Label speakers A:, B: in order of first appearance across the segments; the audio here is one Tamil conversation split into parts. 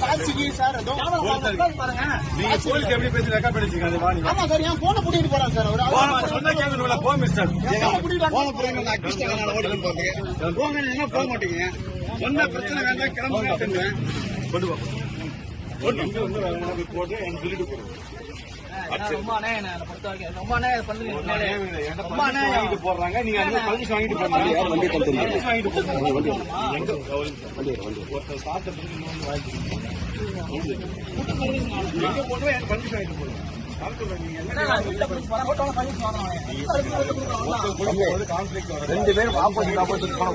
A: சாட்சிக்கு சார்
B: நீங்க போலீஸ் எப்படி பேசி ரெக்கார்ட் பண்ணிருக்கீங்க?
A: ஆமா சார் என் போனை போறாங்க சார். அவர்
B: சொன்னா கேட்கணும்ல போ மிஸ்டர்
A: போனை
C: பிறகு நான் கிறிஸ்தவனால ஓடிட்டு போறீங்க போங்க நீங்க போக மாட்டீங்க. சொன்ன பிரச்சனை வேண்டாம் கிளம்புங்க
B: கொண்டு போ. போடுறாங்க. நீங்க பர்மிஷன் வாங்கிட்டு போறீங்க வண்டி வாங்கிட்டு போறீங்க எங்க? ஒருத்தர் சாத்த இன்னொன்று வாங்கிட்டு பர்மிஷன் வாங்கிட்டு போறோம் ரெண்டு பேரும் ஆப்போசிட் ஆப்போசிட் போன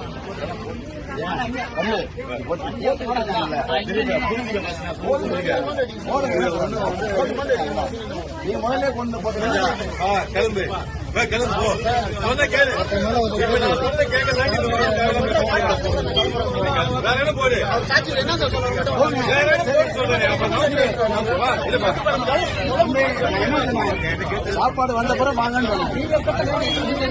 C: நீ முதல்ல கொண்டு
B: கிளம்பு கிளம்பு சொன்ன கேளு சொன்ன கேட்கலாம் வேற என்ன போடு
A: என்ன
C: சாப்பாடு வந்த பிறகு வாங்கன்னு சொல்லுங்க